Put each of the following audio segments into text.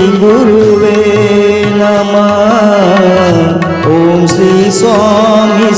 श्री गुरुवे नमः। ॐ श्री स्वामी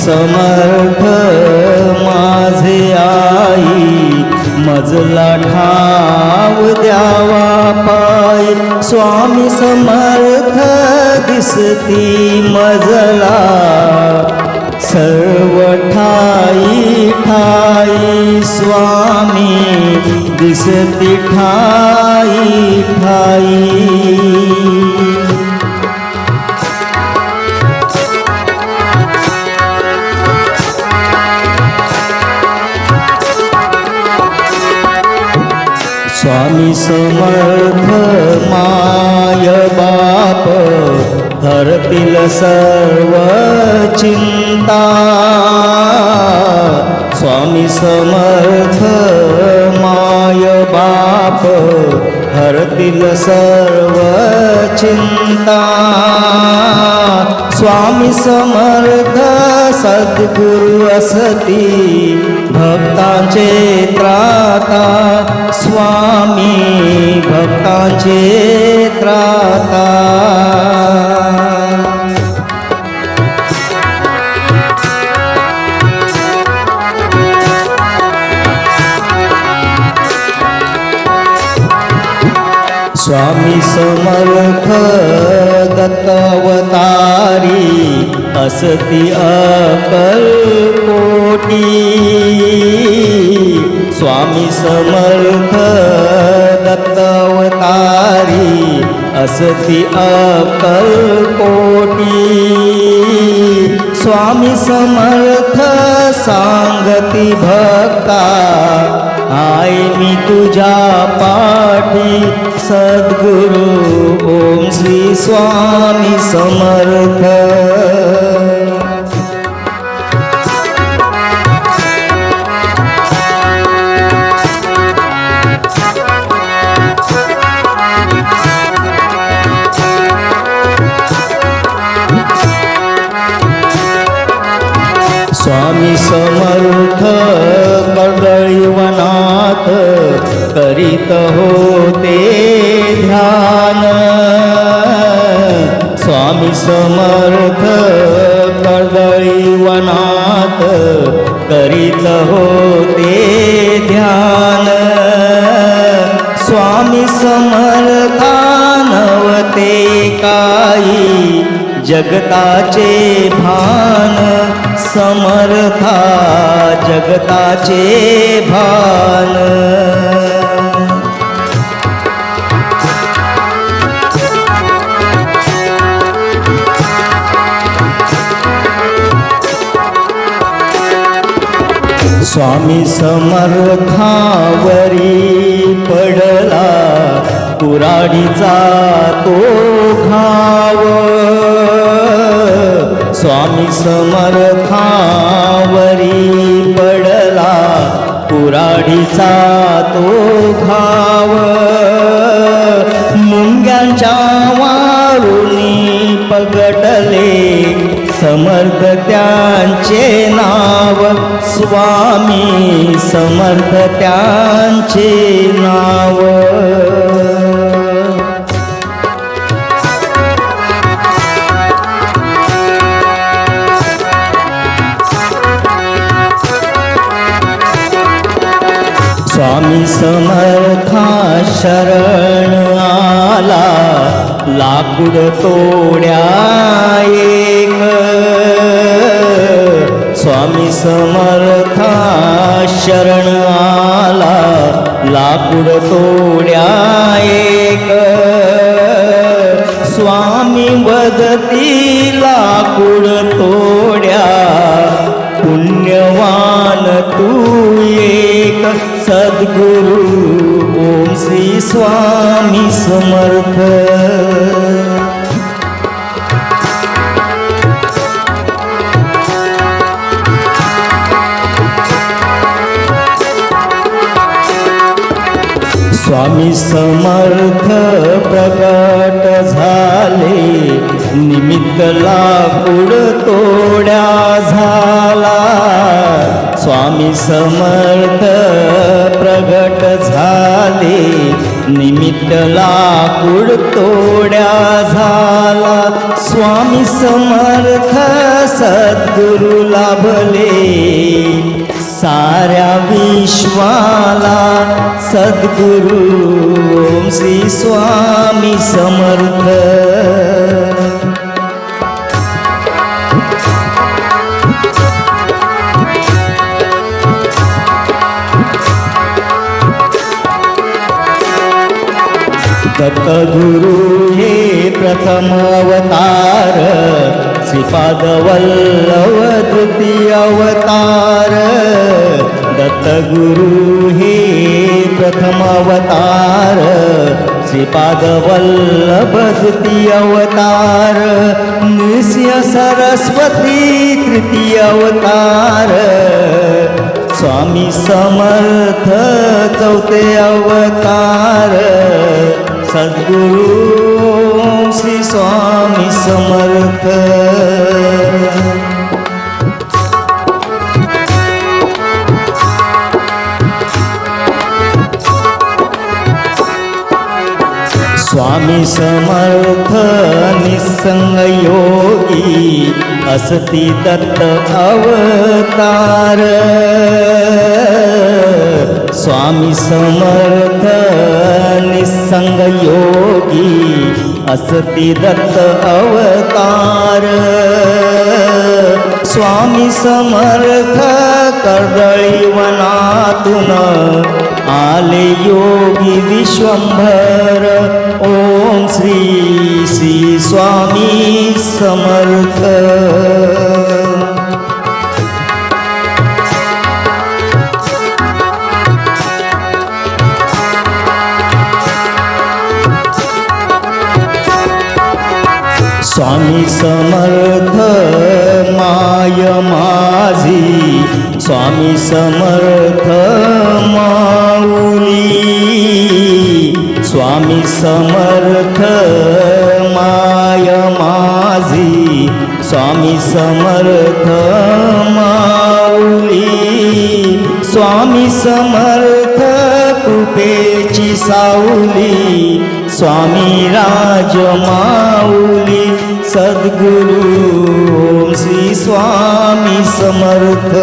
समर्थ माझे आई मजला ठाव द्यावा पाय. स्वामी समर्थ दिसती मजला सर्व ठाई ठाई. स्वामी दिसती ठाई ठाई. समर्थ माय बाप हरतील सर्व चिंता. स्वामी समर्थ माय बाप हरतील सर्व चिंता. स्वामी समर्थ सद्गुरु असती. भक्तांचे त्राता स्वामी भक्तांचे त्राता. स्वामी समर्थ दत्तावतारी असती अकल कोटी. स्वामी समर्थ दत्तवतारी असती अकल कोटी. स्वामी समर्थ सांगती भक्ता आय मी तुझ्या पाठी सद्गुरु ओम श्री स्वामी समर्थ. करीत होते ध्यान। स्वामी समर्थ कडळीवनात करीत होते ध्यान। स्वामी समर्थानवते काही जगताचे भान। समर्था जगताचे भान। स्वामी समर्थावरी पडला कुराडीचा तो घाव. स्वामी समर्थावरी पडला कुराडीचा तो घाव. मुंग्यांच्या वारुणी पगटले समर्थ त्यांचे नाव. स्वामी समर्थ त्यांचे नाव. स्वामी समर्था शरण आला. लाकूड तोड्या एक. स्वामी समर्था शरण आला. लाकूड तोड्या एक. स्वामी वदती लाकूड तोड्या. पुण्यवान तू एक. सद्गुरु ओम श्री स्वामी समर्थ. स्वामी समर्थ प्रकट झाले. निमित्त लाकूड तोड्या झाला. स्वामी समर्थ प्रगट झाले. निमित्त लाकूड तोड्या झाला. स्वामी समर्थ सद्गुरु लाभले. साऱ्या विश्वाला सद्गुरु ओम श्री स्वामी समर्थ. दत्तगुरु हे प्रथम अवतार. श्रीपाद वल्लव तृतीय अवतार दत्तगुरु हे प्रथम अवतार। श्रीपाद वल्लभ तृतीय अवतार नृसिंह सरस्वती तृतीय अवतार। स्वामी समर्थ चौथे अवतार। सद्गुरु श्री स्वामी समर्थ। स्वामी समर्थ निसंग योगी असती दत्त अवतार स्वामी समर्थ निसंग योगी असती दत्त अवतार. स्वामी समर्थ कर्दळी वनातून आले योगी विश्वंभर. ओम श्री श्री स्वामी समर्थ. स्वामी समर्थ माय माझी. स्वामी समर्थ माऊली. स्वामी समर्थ माय माझी. स्वामी समर्थ माऊली. स्वामी समर्थ कृपेची सावली स्वामी राज माऊली सद्गुरु ओम श्री स्वामी समर्थ.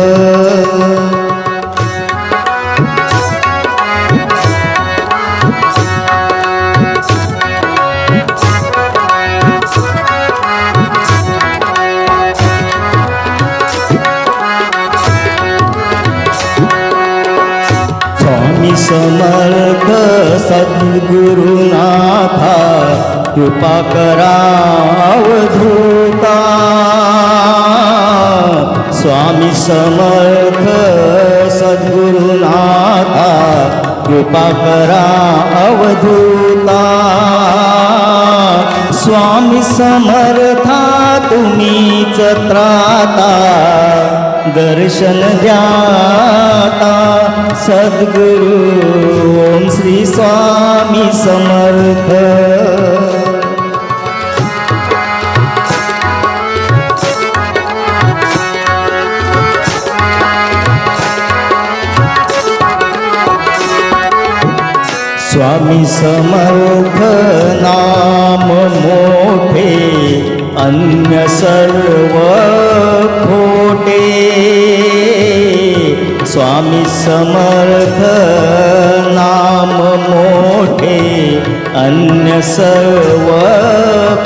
स्वामी समर्थ सद्गुरु कृपा करावधूता स्वामी समर्थ सद्गुरुनाथा कृपा करा अवधूता स्वामी समर्था तुम्हीच त्राता दर्शन द्याता सद्गुरु ओम श्री स्वामी समर्थ। स्वामी समर्थ नाम मोठे अन्य सर्व खोटे. स्वामी समर्थ नाम मोठे अन्य सर्व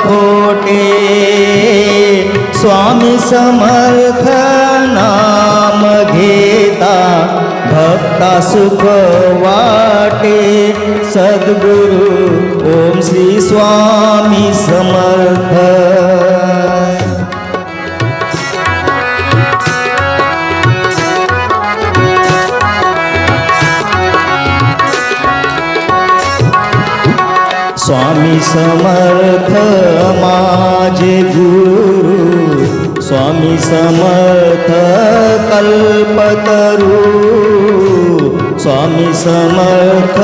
खोटे. स्वामी समर्थ नाम घेता भक्ता सुख वाटे सद्गुरु ओम श्री स्वामी समर्थ। स्वामी समर्थ माझे गुरु। स्वामी समर्थ कल्पतरू। स्वामी समर्थ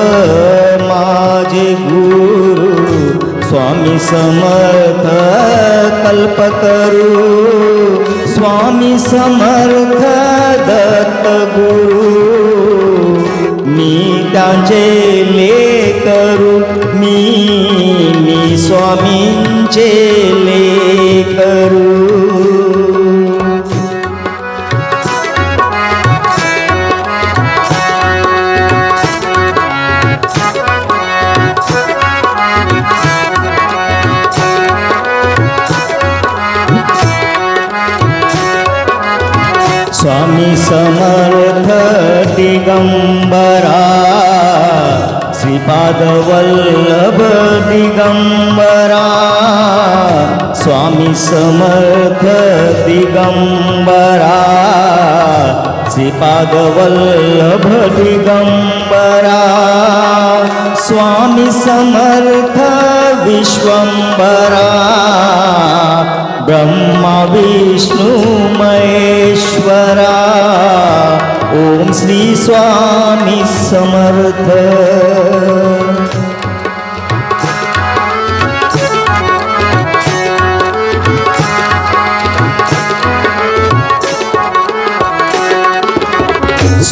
माझे गुरु। स्वामी समर्थ कल्पतरू। स्वामी समर्थ दत्त गुरु। मी त्यांचे लेकरू मी मी स्वामींचे समर्थ दिगंबरा श्रीपाद वल्लभ दिगंबरा स्वामी समर्थ विश्वंबरा ब्रह्मा विष्णू महेश्वरा। ओम श्री स्वामी समर्थ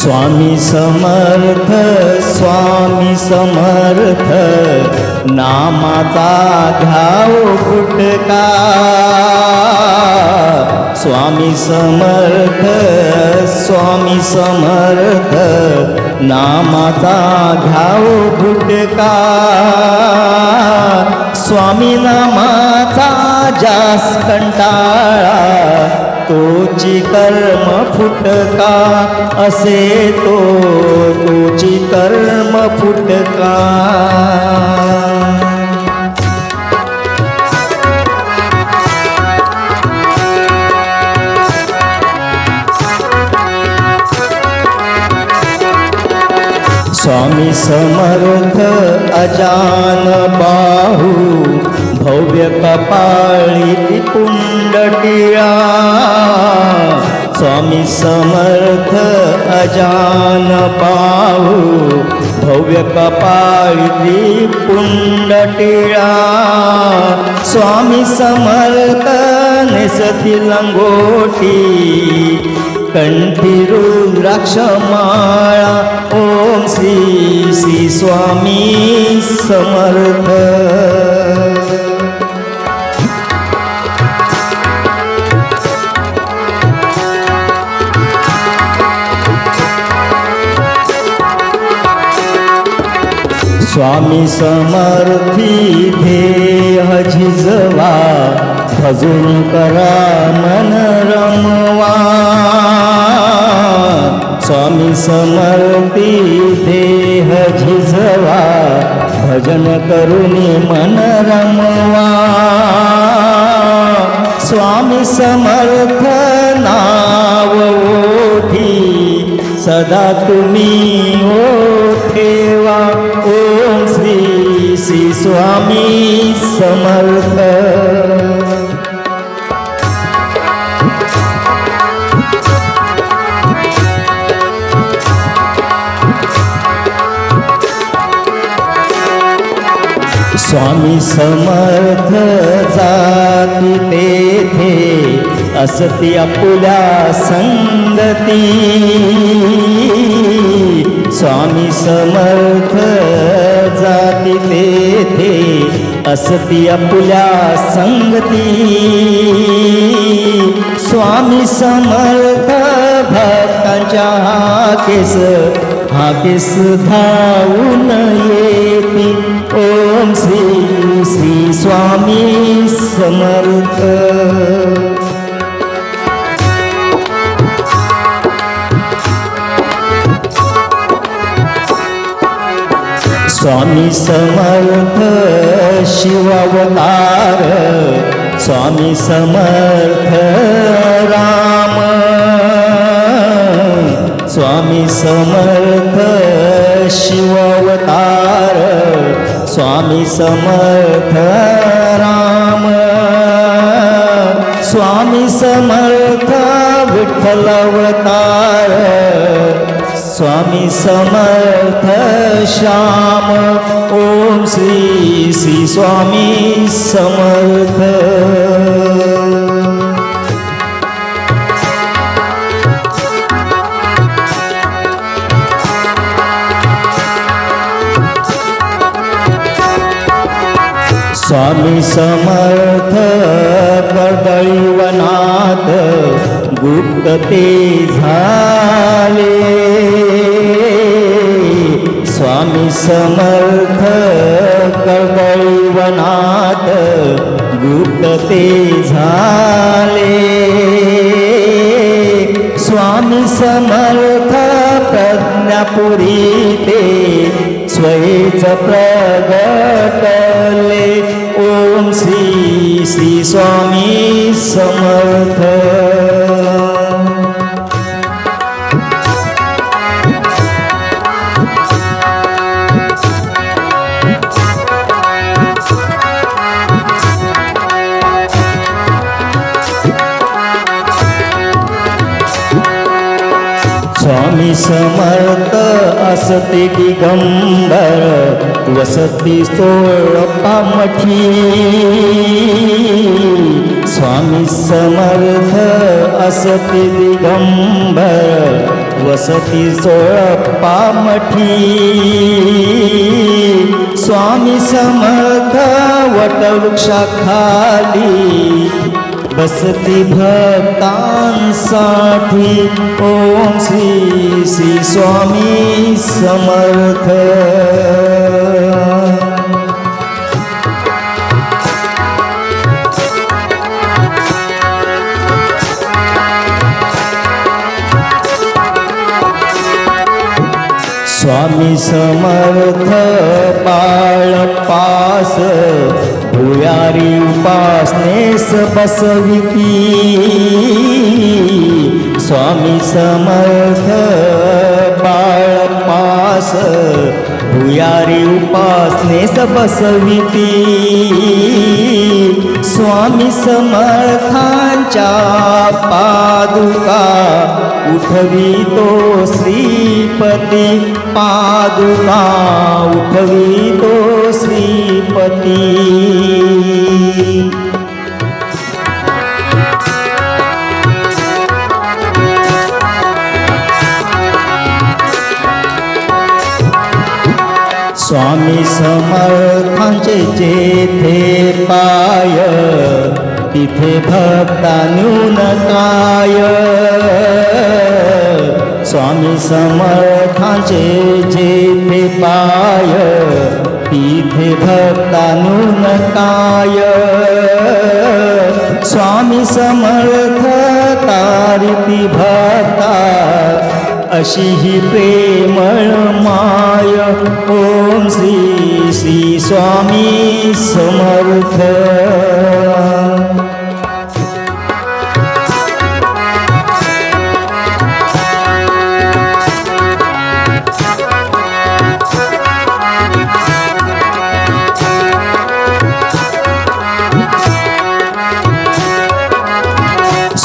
स्वामी समर्थ स्वामी समर्थ नामाचा घ्याव फुटका. स्वामी समर्थ स्वामी समर्थ नामाचा घ्याव फुटका. स्वामी नामाचा जास कंटाळा तोची कर्म फुटका असे तो तोची कर्म फुटका। स्वामी समर्थ अजान बाहू भव्य कपाळी पुंडटिया. स्वामी समर्थ अजान पाहू भव्य कपाळी पुंडटिया. स्वामी समर्थ नेसती लंगोटी कंठी रुद्राक्ष माळा. ओम श्री श्री स्वामी समर्थ. स्वामी समर्थी ध्येय झिजवा भजून करा मन रमवा. स्वामी समर्थी देह झिजवा भजन करुणी मन रमवा. स्वामी समर्थ नाव ओठी सदा तुम्ही ओ ठेवा. ओ स्वामी समर्थ. स्वामी समर्थ जाती तेथे असती आपुल्या संगती. स्वामी समर्थ जाती तेथे असती आपल्या संगती. स्वामी समर्थ भक्तांच्या हाकेस हाकेस धावून येते. ओम श्री श्री स्वामी समर्थ. स्वामी समर्थ शिवावतार स्वामी समर्थ राम. स्वामी समर्थ शिवावतार स्वामी समर्थ राम. स्वामी समर्थ विठ्ठलावतार स्वामी समर्थ श्याम। ओम श्री श्री स्वामी समर्थ। स्वामी समर्थ कर्दळीवनात गुप्त ते झाले। स्वामी समर्थ कर्दैवनाथ गुप्त ते झाले। स्वामी समर्थ प्रज्ञापुरी ते स्वयेच प्रगटले। ओम श्री श्री स्वामी समर्थ। समर्थ असते दिगंबर वसती सोळपामठी स्वामी समर्थ असते दिगंबर वसती सोळपामठी स्वामी समर्थ वटवृक्षाखाली बसती भक्तांसाठी ओम श्री श्री स्वामी समर्थ. स्वामी समर्थ पाळ पास भुयारी उपासनेस बसविती स्वामी समर्थ बाळपास भुयारी उपासनेस बसविती स्वामी समर्थांच्या पादुका उठवी तो श्रीपती पादुका. उठवी तो श्रीपती। स्वामी समर्थांचे जेथे पाय तिथे भक्ता न्यून काय स्वामी समर्थांचे समर्थ तारिती भक्ता अशी ही प्रेमळ माय ओम श्री श्री स्वामी समर्थ.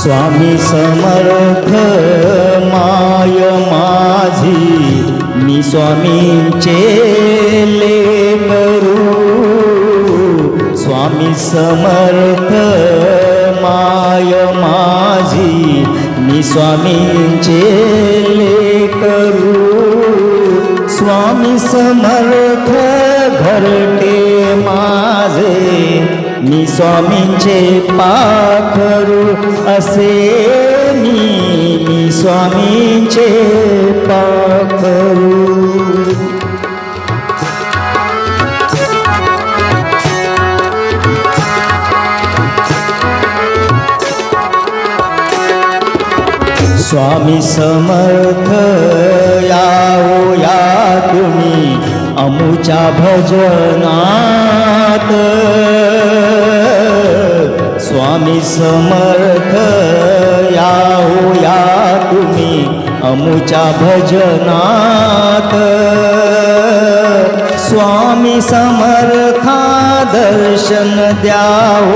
स्वामी समर्थ माय माझी मी स्वामींचे लेकरू. स्वामी समर्थ माय माझी मी स्वामींचे लेकरू. स्वामी समर्थ घरटे माझे मी स्वामींचे पाखरू असे मी मी स्वामींचे पाखरू स्वामी समर्थ याओ या तुम्ही अमुच्या भजनात. स्वामी समर्थ याओ या तुम्ही अमुच्या भजनात. स्वामी समर्था दर्शन द्याओ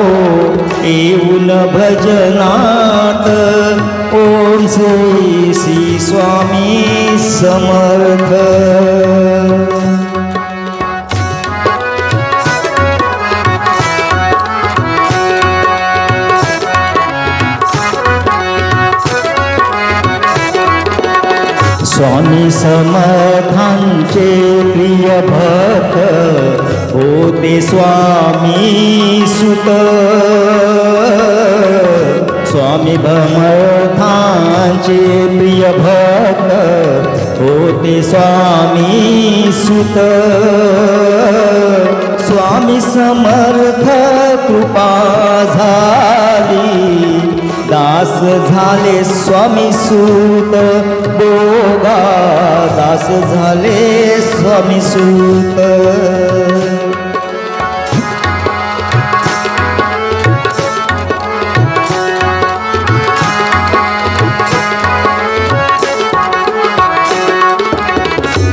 येऊन भजनात. ओम श्री श्री स्वामी समर्थ. स्वामी समर्थांचे प्रिय भक्त होते स्वामी सुत. स्वामी भमर्थांचे प्रिय भक्त होते स्वामी सुत. स्वामी समर्थ कृपा झाली. दास झाले स्वामी सूत. दोगा दास झाले स्वामी सूत.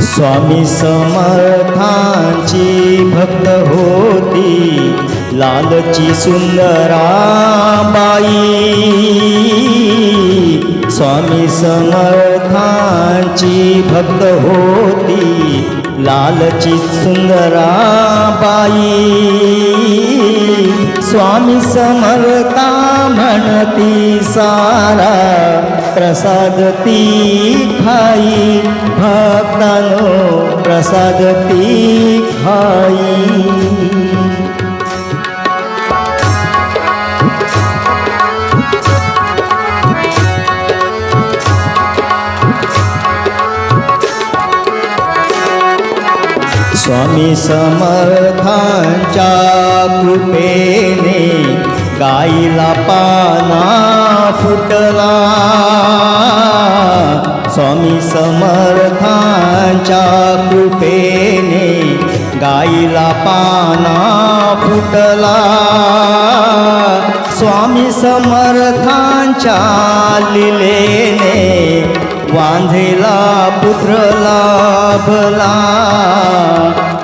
स्वामी समर्थांची भक्त होती. लालची सुंदरा बाई स्वामी समर्थांची भक्त होती. लालची सुंदरा बाई स्वामी समर्था म्हणती सारा प्रसाद ती खाई भक्तानो प्रसाद ती खाई स्वामी समर्थांच्या कृपेने गाईला पाना फुटला. स्वामी समर्थांच्या कृपेने गाईला पाना फुटला. स्वामी समर्थांच्या लिलेने वांझेला पुत्र लाभला.